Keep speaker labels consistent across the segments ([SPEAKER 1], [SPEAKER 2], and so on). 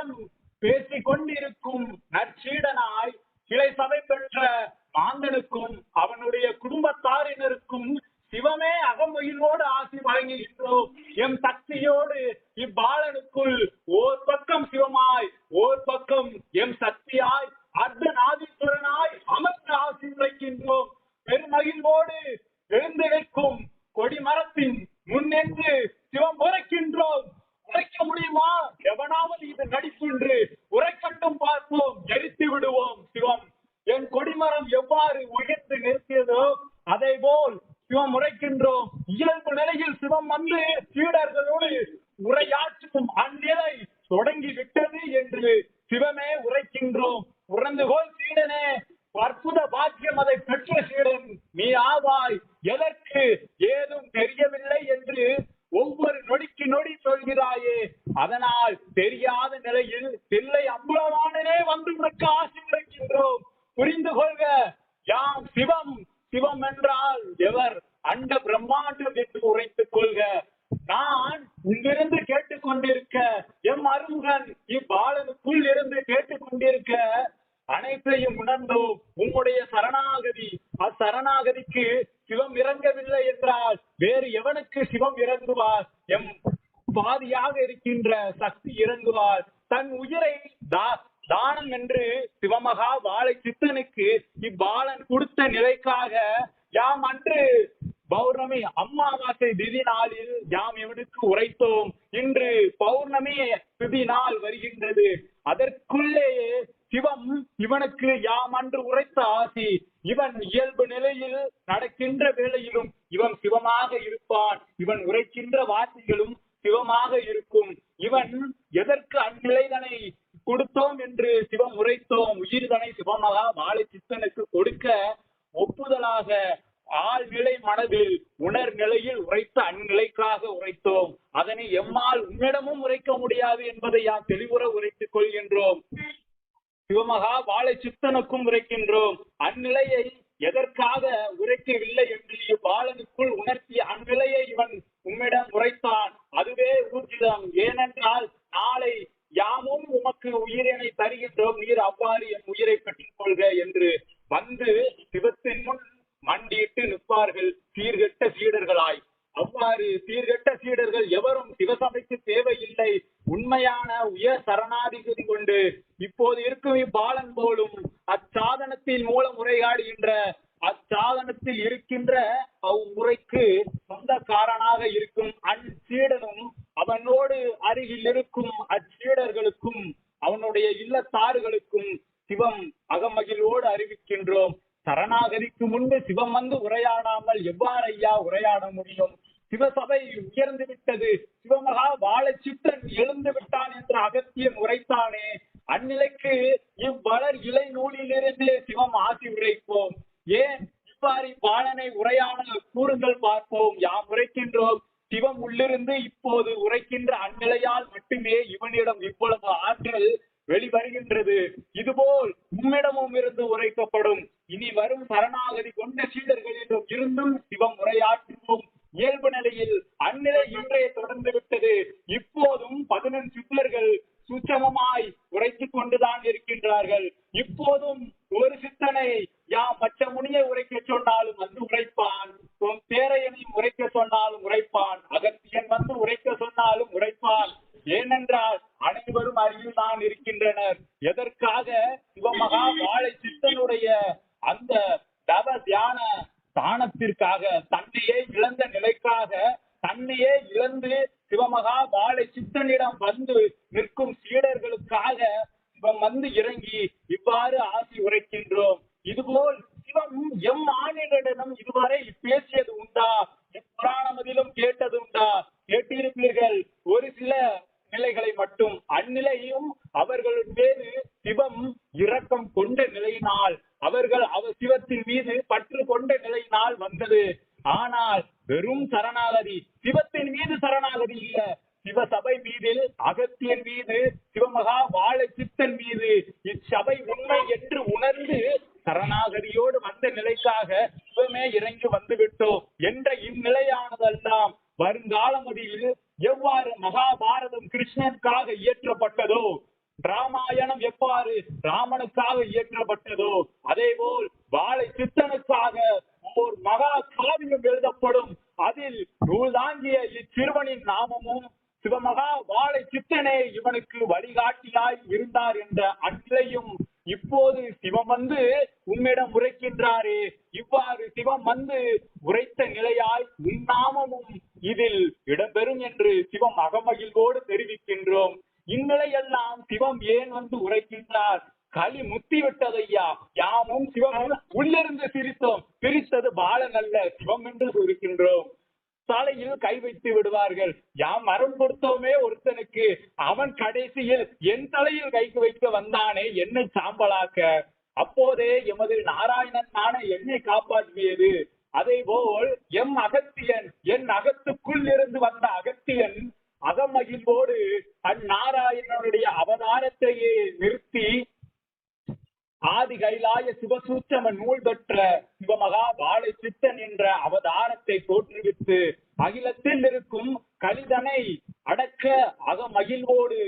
[SPEAKER 1] தன்னிடம் பேசிக் கொண்டிருக்கும் நற்சீடனாய் கிளை சபை பெற்ற மாந்தனுக்கும் அவனுடைய குடும்பத்தாரினருக்கும் சிவமே அகமகிழ்வோடு ஆசி வழங்குகின்றோம். எம் சக்தியோடு இப்பாலனுக்குள் ஓர் பக்கம் சிவமாய் ஓர் பக்கம் எம் சக்தியாய் அர்த்தநாதீஸ்வரனாய் அமர்ந்து ஆசி உரைக்கின்றோம். பெருமகிழ்வோடு எழுந்திருக்கும் கொடிமரத்தின் முன்னின்று சிவம் உரைக்கின்றோம். hundred அதனால் தெரியாத நிலையில் தில்லை அம்பலவானனே வந்து உனக்கு ஆசி உரைக்கின்றோம். புரிந்து கொள்க யாம் சிவம்? சிவம் என்றால் எவர்? அண்ட பிரம்மாண்டம் என்று உரைத்துக் கொள்க. நான் இங்கிருந்து கேட்டுக்கொண்டிருக்க எம் அருமுகன் இவ்வாளனுக்குள் இருந்து கேட்டுக்கொண்டிருக்க அனைத்தையும் உணர்ந்தோம். உம்முடைய சரணாகதி அச்சரணாகதிக்கு சிவம் இறங்கவில்லை என்றால் வேறு எவனுக்கு சிவம் இறங்குவார்? எம் பாதியாக இருக்கின்ற சக்தி இறங்குவார். தன் உயிரை தா- தானம் என்று சிவமகா வாழை சித்தனுக்கு இவ்வாளன் கொடுத்த நிலைக்காக யாம் அன்று பௌர்ணமி அம்மாவாசை திதி நாளில் யாம் இவனுக்கு உரைத்தோம்? இன்று பௌர்ணமி திதி நாள் வருகின்றது. அதற்குள்ளேயே சிவம் இவனுக்கு யாம் அன்று உரைத்த ஆசி இவன் இயல்பு நிலையில் நடக்கின்ற வேளையிலும் இவன் சிவமாக இருப்பான். இவன் உரைக்கின்ற வார்த்தைகளும் சிவமாக இருக்கும். இவன் எதற்கு அந்நிலைதனை கொடுத்தோம் என்று சிவம் உரைத்தோம்? உயிர்தனை சிவமாக வாழை சித்தனுக்கு கொடுக்க ஒப்புதலாக ஆழ்நிலை மனதில் உணர் நிலையில் உரைத்த அந்நிலைக்காக உரைத்தோம். அதனை எம்மால் உன்னிடமும் உரைக்க முடியாது என்பதை யாம் தெளிவுற உரைத்துக் கொள்கின்றோம். சிவமகா வாழை சித்தனுக்கும் உரைக்கின்றோம். அந்நிலையை எதற்காக உரைக்கவில்லை என்று பாலனுக்குள் உணர்த்திய அந்நிலையை இவன் உம்மிடம் உரைத்தான். அதுவே ஏனென்றால் நாளை யாமும் உமக்கு உயிரினை தருகின்றோம். நீர் அவ்வாறு என் உயிரை பெற்றுக் கொள்க என்று வந்து சிவத்தின் முன் மண்டியிட்டு நிற்பார்கள். சீர்கெட்ட சீடர்களாய். அவ்வாறு சீர்கெட்ட சீடர்கள் எவரும் சிவசபைக்கு தேவையில்லை. உண்மையான உயர் சரணாதிபதி கொண்டு இப்போது இருக்கும் இப்பாலன் போலும் அச்சாதனத்தின் மூலம் உரையாடுகின்ற அச்சாதனத்தில் இருக்கின்ற அவ்வுரைக்கு சொந்தக்காரனாக இருக்கும் அன் சீடனும் அவனோடு அருகில் இருக்கும் அச்சீடர்களுக்கும் அவனுடைய இல்லத்தாறுகளுக்கும் சிவம் அகமகிழ்வோடு அறிவிக்கின்றோம். சரணாகதிக்கு முன்பு சிவம் வந்து உரையாடாமல் எவ்வாறு ஐயா உரையாட முடியும்? சிவசபை உயர்ந்து விட்டது. சிவமகா வாழை சித்தன் எழுந்து விட்டான் என்று அகத்தியன் உரைத்தானே. அந்நிலைக்கு இவ்வளர் இலை நூலிலிருந்து சிவம் ஆசி உரைப்போம். ஏன் இவ்வாறு பாலனை உரையான கூறுங்கள் பார்ப்போம். யாம் உரைக்கின்றோம். உள்ளிருந்து இப்போது உரைக்கின்ற அந்நிலையால் மட்டுமே இவனிடம் இவ்வளவு ஆற்றல் வெளிவருகின்றது. இதுபோல் உம்மிடமும் இருந்து உரைக்கப்படும். இனி வரும் சரணாகதி கொண்ட சீடர்களிடம் இருந்தும் சிவம் உரையாற்றுவோம். இயல்பு நிலையில் அந்நிலை இன்றைய தொடர்ந்து விட்டது. இப்போதும் பதினெண் சித்தர்கள் சுச்சமமாய் உரைத்துக் கொண்டுதான் இருக்கின்றார்கள். இப்போதும் ஒரு சித்தனை யாம் மற்ற முனியை உரைக்க சொன்னாலும் வந்து உரைப்பான் உன் பேரையனையும் உரைக்க சொன்னாலும் உரைப்பான் அகத்தியன் வந்து உரைக்க சொன்னாலும் உரைப்பான் ஏனென்றால் அனைவரும் அருகில் தான் இருக்கின்றனர் எதற்காக சிவமகா வாழை சித்தனுடைய அந்த தவ தியான தானத்திற்காக தன்னையே இழந்த நிலைக்காக தன்னையே இழந்து சிவமகா வாழை எல்லாம் வந்து நிற்கும் சீடர்களுக்காக வந்து இறங்கி இவ்வாறு ஆசி உரைக்கின்றோம். இதுபோல் சிவம் எம் ஆணிகளிடம் இதுவரை பேசியது உண்டா? புராணமதிலும் கேட்டது உண்டா? கேட்டிருப்பீர்கள். ஒரு சில நிலைகளை மட்டும். அந்நிலையும் அவர்கள் மீது சிவம் இரக்கம் கொண்ட நிலையினால் அவர்கள் அவ சிவத்தின் மீது பற்று கொண்ட நிலையினால் வந்தது. ஆனால் வெறும் சரணாகதி சிவத்தின் மீது சரணாகதி இல்ல. சிவசபை மீது அகத்தியன் மீது சிவமகா வாழ சித்தன் மீது இச்சபை உண்மை என்று உணர்ந்து சரணாகதியோடு வந்த நிலைக்காக சிவமே இறங்கி வந்து விட்டோம் என்ற இந்நிலையானதெல்லாம் வருங்காலமதியில் எவ்வாறு மகாபாரதம் கிருஷ்ணனுக்காக இயற்றப்பட்டதோ ராமாயணம் எவ்வாறு ராமனுக்காக இயற்றப்பட்டதோ அதேபோல் வாழை சித்தனுக்காக ஓர் மகா காவியம் எழுதப்படும். அதில் நூல் தாங்கிய இச்சிறுவனின் நாமமும் சிவமகா வாழை சித்தனே இவனுக்கு வழிகாட்டியாய் இருந்தார் என்ற அன்றையும் இப்போது சிவம் வந்து உம்மிடம் உரைக்கின்றாரே. இவ்வாறு சிவம் வந்து உரைத்த நிலையாய் உன்னாமமும் இதில் இடம்பெறும் என்று சிவம் அகமகிழ்வோடு தெரிவிக்கின்றோம். இந்நிலையெல்லாம் சிவம் ஏன் வந்து உரைக்கின்றார்? களி முத்தி விட்டதையா? யாமும் சிவம் உள்ளிருந்து சிரித்தோம். பிரித்தது பாலன் அல்ல சிவம் என்று இருக்கின்றோம் தலையில் கை வைத்து விடுவார்கள். யாம் மரம் கொடுத்தோமே ஒருத்தனுக்கு. அவன் கடைசியில் என் தலையில் கைக்கு வைக்க வந்தானே என்னை சாம்பலாக்க. அப்போதே எமது நாராயணன் நான என்னை காப்பாற்றியது. அதே போல் எம் அகத்தியன் என் அகத்துக்குள் இருந்து வந்த அகத்தியன் அகமகிழ்வோடு அந்நாராயணனுடைய அவதாரத்தையே நிறுத்தி ஆதி கைலாய சிவசூச்சம நூல் பெற்ற சிவமகா வாழை சித்தன் என்ற அவதாரத்தை தோற்றுவித்து அகிலத்தில் இருக்கும் கலிதனை அடக்க அகமகிழ்வோடு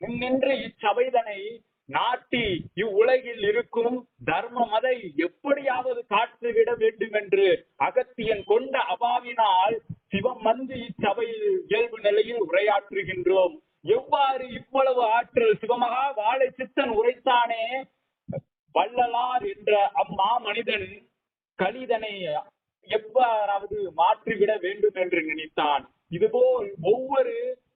[SPEAKER 1] முன்னின்று இச்சபைதனை நாட்டி இவ்வுலகில் இருக்கும் தர்ம மதை எப்படியாவது காட்டுவிட வேண்டும் என்று அகத்தியன் கொண்ட அபாவினால் சிவம் வந்து இச்சபையில் இயல்பு நிலையில் உரையாற்றுகின்றோம் எவ்வாறு இவ்வளவு ஆற்றல் சிவமகா வாழை சித்தன் உரைத்தானே வள்ளலார் என்ற அம்மா மனிதன் கலிதனை எவ்வாறாவது மாற்றிவிட வேண்டும் என்று நினைத்தான். இதுபோல் ஒவ்வொரு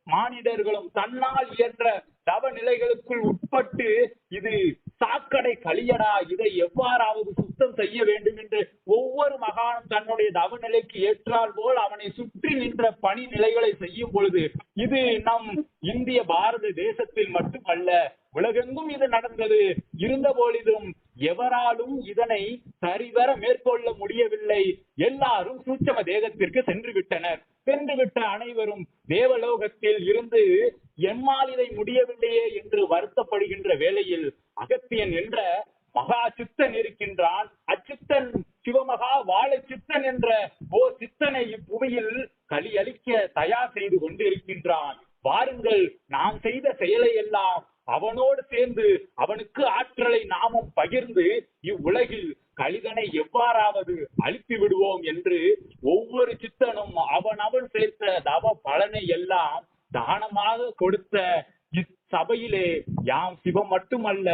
[SPEAKER 1] மானிடர்களும் தன்னால் இயன்ற தவ நிலைகளுக்குள் உட்பட்டு இது சாக்கடை கலியடா இதை எவ்வாறாவது சுத்தம் செய்ய வேண்டும் என்று ஒவ்வொரு மகானும் தன்னுடைய தவ நிலைக்கு ஏற்றால் போல் அவனை சுற்றி நின்ற பணி நிலைகளை செய்யும் பொழுது இது நம் இந்திய பாரத தேசத்தில் மட்டுமல்ல உலகெங்கும் இது நடந்தது. இருந்த பொழுதும் எவராலும் இதனை சரிவர மேற்கொள்ள முடியவில்லை. எல்லாரும் சூட்சம தேகத்திற்கு சென்று விட்டனர். சென்று விட்ட அனைவரும் தேவலோகத்தில் இருந்து எம்மால் இதை முடியவில்லையே என்று வருத்தப்படுகின்ற வேளையில் அகத்தியன் என்ற மகா சித்தன் இருக்கின்றான். அச்சித்தன் சிவமகா வாழ சித்தன் என்ற ஓ சித்தனை இப்புவியில் களி அளிக்க தயார் செய்து கொண்டு இருக்கின்றான் வாருங்கள் நாம் செய்த செயலை எல்லாம் அவனோடு சேர்ந்து அவனுக்கு ஆற்றலை நாம் பகிர்ந்து இவ்வுலகில் கலிதனை எவ்வாறாவது அழித்து விடுவோம் என்று ஒவ்வொரு சித்தனும் அவன் அவன் சேர்த்த தவ பலனை எல்லாம் தானமாக கொடுத்த இச்சபையிலே யாம் சிவம் மட்டுமல்ல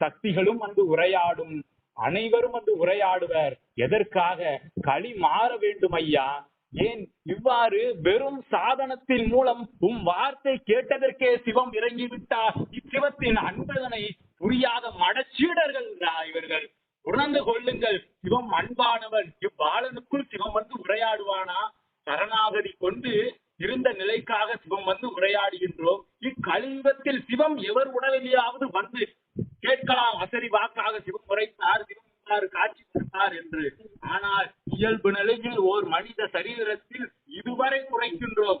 [SPEAKER 1] சக்திகளும் வந்து உரையாடும் அனைவரும் வந்து உரையாடுவர். எதற்காக? களி மாற வேண்டும் ஐயா ஏன் இவ்வாறு வெறும் சாதனத்தின் மூலம் உம் வார்த்தை கேட்டதற்கே சிவம் இறங்கிவிட்டார்? இச்சிவத்தின் அன்பு புரியாத மடச்சீடர்கள் இவர்கள் உணர்ந்து கொள்ளுங்கள் சிவம் அன்பானவன் இவ்வாளனுக்குள் சிவம் வந்து உரையாடுவானா சரணாகதி கொண்டு இருந்த நிலைக்காக சிவம் வந்து உரையாடுகின்றோம் இக்கலியுகத்தில் சிவம் எவர் உடலிலேயாவது வந்து கேட்கலாம் அசரி வாக்காக சிவம் உரைத்தார் சிவம் இவ்வாறு காட்சி கொடுத்தார் என்று ஆனால் இயல்பு நிலையில் ஓர் மனித சரீரத்தில் இதுவரை குறைக்கின்றோம்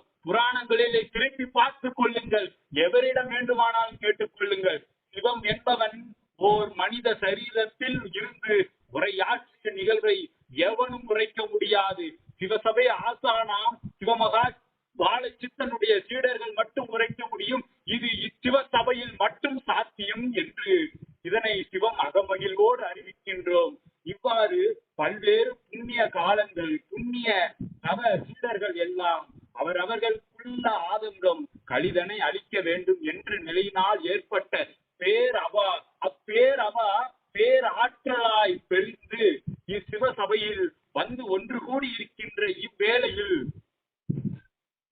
[SPEAKER 1] புராணங்களிலே திருப்பி பார்த்துக் கொள்ளுங்கள். எவரிடம் வேண்டுமானாலும் கேட்டுக் கொள்ளுங்கள். சிவம் என்பவன் ஓர் மனித சரீரத்தில் இருந்து உரையாற்றிய நிகழ்வை எவனும் உரைக்க முடியாது. சிவசபை ஆசானாம் சிவமகா வாழச்சித்தனுடைய சீடர்கள் மட்டும் உரைக்க முடியும். இது இச்சிவ சபையில் மட்டும் சாத்தியம் என்று இதனை சிவம் அகமகிழ்வோடு அறிவிக்கின்றோம். இவ்வாறு பல்வேறு புண்ணிய காலங்கள் புண்ணிய நவ சீடர்கள் எல்லாம் அவரவர்களுக்குள்ள ஆதங்கம் அழிக்க வேண்டும் என்று நிலையினால் ஏற்பட்ட பேரவா அப்பேரவா பேராற்றலாய் பெரிந்து இச்சிவ சபையில் வந்து ஒன்று கூடி இருக்கின்ற இவ்வேளையில்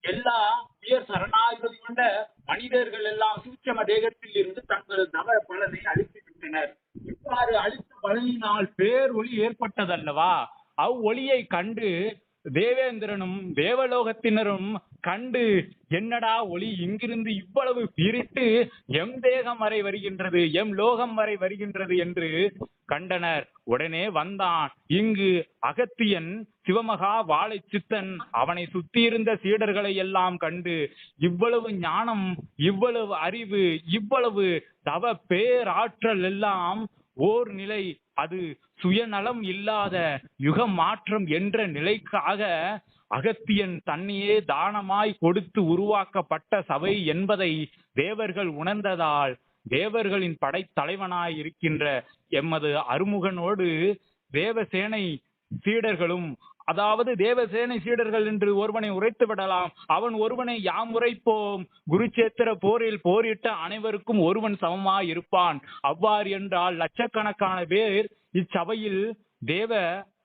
[SPEAKER 1] எல்லா உயர் சரணாகதி கொண்ட மனிதர்கள் எல்லாம் சூட்சம தேகத்தில் இருந்து தங்கள் நவ பலனை அழித்து விட்டனர் இவ்வாறு அழித்த பலனினால் பேர் ஒளி ஏற்பட்டதல்லவா? அவ்வொளியை கண்டு தேவேந்திரனும் தேவலோகத்தினரும் கண்டு என்னடா ஒளி இங்கிருந்து இவ்வளவு பிரித்து எம் தேகம் வரை வருகின்றது எம் லோகம் வரை வருகின்றது என்று கண்டனர். உடனே வந்தான். இங்கு அகத்தியன் சிவமகா வாழை சித்தன் அவனை சுத்தியிருந்த சீடர்களை எல்லாம் கண்டு இவ்வளவு ஞானம் இவ்வளவு அறிவு இவ்வளவு தவ பேராற்றல் எல்லாம் ஓர் நிலை. அது சுயநலம் இல்லாத யுக மாற்றம் என்ற நிலைக்காக அகத்தியன் தன்னையே தானமாய் கொடுத்து உருவாக்கப்பட்ட சபை என்பதை தேவர்கள் உணர்ந்ததால் தேவர்களின் படைத்தலைவனாய் இருக்கின்ற எமது அருமுகனோடு தேவசேனை சீடர்களும் அதாவது தேவசேனை சீடர்கள் என்று ஒருவனை உரைத்து விடலாம். அவன் ஒருவனை யாம் உரைப்போம்? குருச்சேத்திர போரில் போரிட்ட அனைவருக்கும் ஒருவன் சமமாய் இருப்பான். அவ்வாறு என்றால் லட்சக்கணக்கான பேர் இச்சபையில் தேவ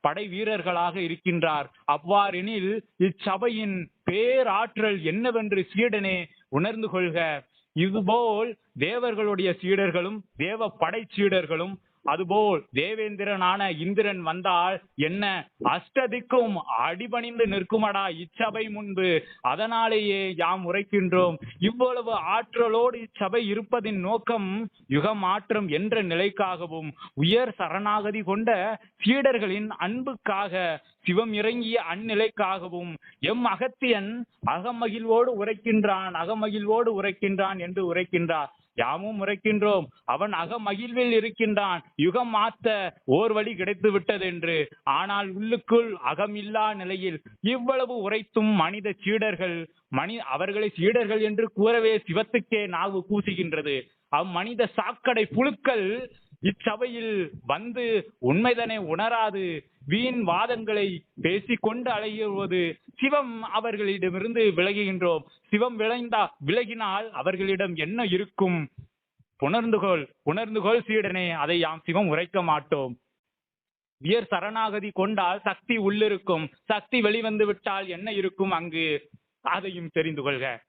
[SPEAKER 1] படை வீரர்களாக இருக்கின்றார். அவ்வாறெனில் இச்சபையின் பேராற்றல் என்னவென்று சீடனே உணர்ந்து கொள்க. இதுபோல் தேவர்களுடைய சீடர்களும் தேவ படை சீடர்களும் அதுபோல் தேவேந்திரனான இந்திரன் வந்தால் என்ன? அஷ்டதிக்கும் அடிபணிந்து நிற்குமடா இச்சபை முன்பு. அதனாலேயே யாம் உரைக்கின்றோம் இவ்வளவு ஆற்றலோடு இச்சபை இருப்பதின் நோக்கம் யுகமாற்றம் என்ற நிலைக்காகவும் உயர் சரணாகதி கொண்ட சீடர்களின் அன்புக்காக சிவம் இறங்கிய அந்நிலைக்காகவும். எம் அகத்தியன் அகமகிழ்வோடு உரைக்கின்றான் அகமகிழ்வோடு உரைக்கின்றான் என்று உரைக்கின்றார். யாமும் உரைக்கின்றோம் அவன் அகமகிழ்வில் இருக்கின்றான். யுகம் மாத்த ஓர் வழி கிடைத்து விட்டது என்று. ஆனால் உள்ளுக்குள் அகமில்லா நிலையில் இவ்வளவு உரைத்தும் மனித சீடர்கள் மனி அவர்களை சீடர்கள் என்று கூறவே சிவத்துக்கே நாவு கூசுகின்றது. அம்மனித சாக்கடை புழுக்கள் இச்சபையில் வந்து உண்மைதனை உணராது. வீண் வாதங்களை பேசிக்கொண்டு அலையுவது சிவம் அவர்களிடமிருந்து விலகுகின்றோம். சிவம் விளைந்தா விலகினால் அவர்களிடம் என்ன இருக்கும்? உணர்ந்துகொள் உணர்ந்துகொள் சீடனே அதை யாம் சிவம் உரைக்க மாட்டோம். உயர் சரணாகதி கொண்டால் சக்தி உள்ளிருக்கும். சக்தி வெளிவந்து விட்டால் என்ன இருக்கும் அங்கு? அதையும் தெரிந்து கொள்க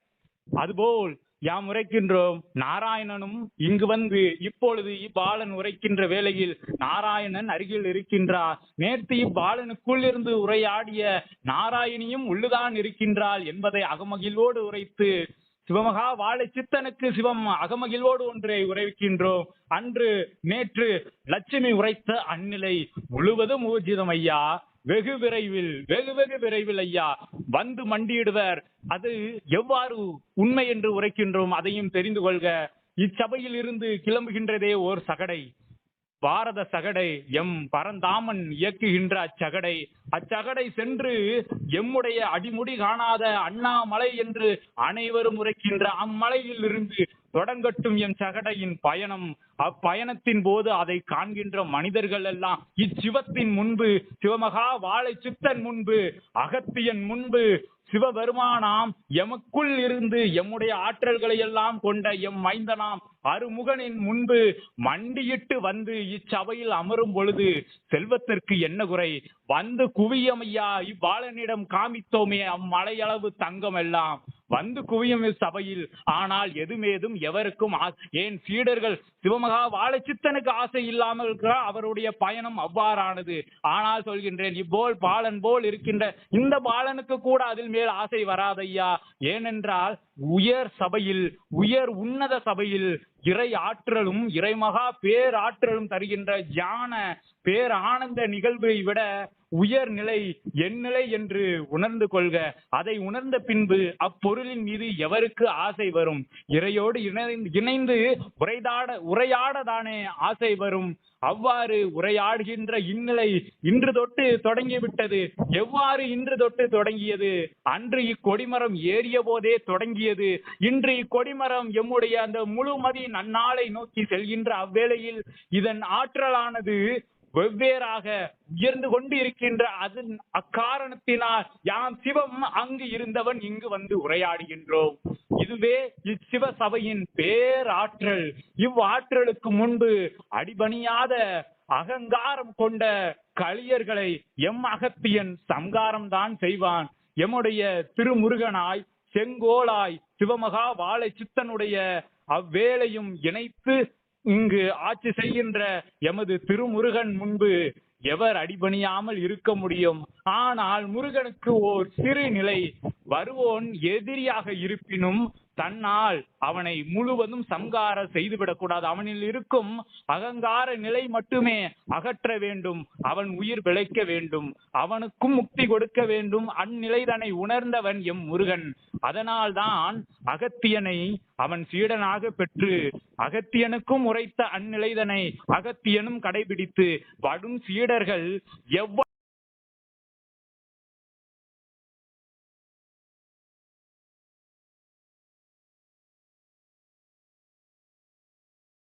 [SPEAKER 1] அதுபோல் யாம் உரைக்கின்றோம். நாராயணனும் இங்கு வந்து இப்பொழுது இப்பாலன் உரைக்கின்ற வேளையில் நாராயணன் அருகில் இருக்கின்றார். நேற்று இப்பாலனுக்குள் இருந்து உரையாடிய நாராயணியும் உள்ளுதான் இருக்கின்றாள் என்பதை அகமகிழ்வோடு உரைத்து சிவமகா வாழை சித்தனுக்கு சிவம் அகமகிழ்வோடு ஒன்றை உரைக்கின்றோம். அன்று நேற்று லட்சுமி உரைத்த அந்நிலை முழுவதும் ஊர்ஜிதம் ஐயா. வெகு விரைவில் வெகு வெகு விரைவில் ஐயா வந்து மண்டியிடுவர். அது எவ்வாறு உண்மை என்று உரைக்கின்றோம் அதையும் தெரிந்து கொள்க. இச்சபையில் இருந்து கிளம்புகின்றதே ஓர் சகடை. பாரத சகடை எம் பரந்தாமன் இயக்குகின்ற அச்சகடை. அச்சகடை சென்று எம்முடைய அடிமுடி காணாத அண்ணாமலை என்று அனைவரும் உரைக்கின்ற அம்மலையில் இருந்து தொடங்கட்டும் என் சகடையின் பயணம். அப்பயணத்தின் போது அதை காண்கின்ற மனிதர்கள் எல்லாம் இச்சிவத்தின் முன்பு சிவமகா வாழை சித்தன் முன்பு அகத்தியன் முன்பு சிவபெருமானாம் எமக்குள் இருந்து எம்முடைய ஆற்றல்களை எல்லாம் கொண்ட எம் மைந்தனாம் அருமுகனின் முன்பு மண்டியிட்டு வந்து இச்சபையில் அமரும் பொழுது செல்வத்திற்கு என்ன குறை? வந்து குவியமையா? இவ்வாளனிடம் காமித்தோமே அம்மலையளவு தங்கம் எல்லாம் வந்து குவியும் சபையில் ஆனால் எதுமேதும் எவருக்கும் ஏன் சீடர்கள் சிவமகா வாழச்சித்தனுக்கு ஆசை இல்லாமல் இருக்கிறார் அவருடைய பயணம் அவ்வாறானது. ஆனால் சொல்கின்றேன் இப்போல் பாலன் போல் இருக்கின்ற இந்த பாலனுக்கு கூட அதில் மேல் ஆசை வராதையா? ஏனென்றால் உயர் சபையில் உயர் உன்னத சபையில் இறை ஆற்றலும் இறைமகா பேராற்றலும் தருகின்ற ஞான பேர் ஆனந்த நிகழ்வை விட உயர்நிலை என் நிலை என்று உணர்ந்து கொள்க. அதை உணர்ந்த பின்பு அப்பொருளின் மீது எவருக்கு ஆசை வரும்? இறையோடு இணைந்து இணைந்து உரைதாட உரையாடதானே ஆசை வரும். அவ்வாறு உரையாடுகின்ற இந்நிலை இன்று தொட்டு தொடங்கிவிட்டது. எவ்வாறு இன்று தொட்டு தொடங்கியது? அன்று இக்கொடிமரம் ஏறிய போதே தொடங்கியது. இன்று இக்கொடிமரம் எம்முடைய அந்த முழுமதி நன்னாளை நோக்கி செல்கின்ற அவ்வேளையில் இதன் ஆற்றலானது வெவ்வேறாக உயர்ந்து கொண்டு இருக்கின்ற அதன் அக்காரணத்தினால் யாம் சிவம் அங்கு இருந்தவன் இங்கு வந்து உரையாடுகின்றோம். இதுவே இச்சிவ சபையின் பேராற்றல். இவ்வாற்றலுக்கு முன்பு அடிபணியாத அகங்காரம் கொண்ட களியர்களை எம் அகத்தியன் சங்காரம் தான் செய்வான். எம்முடைய திருமுருகனாய் செங்கோலாய் சிவமகா வாழை சித்தனுடைய அவ்வேளையும் இணைத்து இங்கு ஆட்சி செய்கின்ற எமது திருமுருகன் முன்பு எவர் அடிபணியாமல் இருக்க முடியும்? ஆனால் முருகனுக்கு ஓர் சிறு நிலை வருவோன் எதிரியாக இருப்பினும் தன்னால் அவனை முழுவதும் சங்கார செய்துவிடக்கூடாது. அவனில் இருக்கும் அகங்கார நிலை மட்டுமே அகற்ற வேண்டும். அவன் உயிர் பிழைக்க வேண்டும். அவனுக்கும் முக்தி கொடுக்க வேண்டும். அந்நிலைதனை உணர்ந்தவன் எம் முருகன். அதனால்தான் அகத்தியனை அவன் சீடனாக பெற்று அகத்தியனுக்கும் உரைத்த அந்நிலைதனை அகத்தியனும் கடைபிடித்து வடும் சீடர்கள் எவ்வ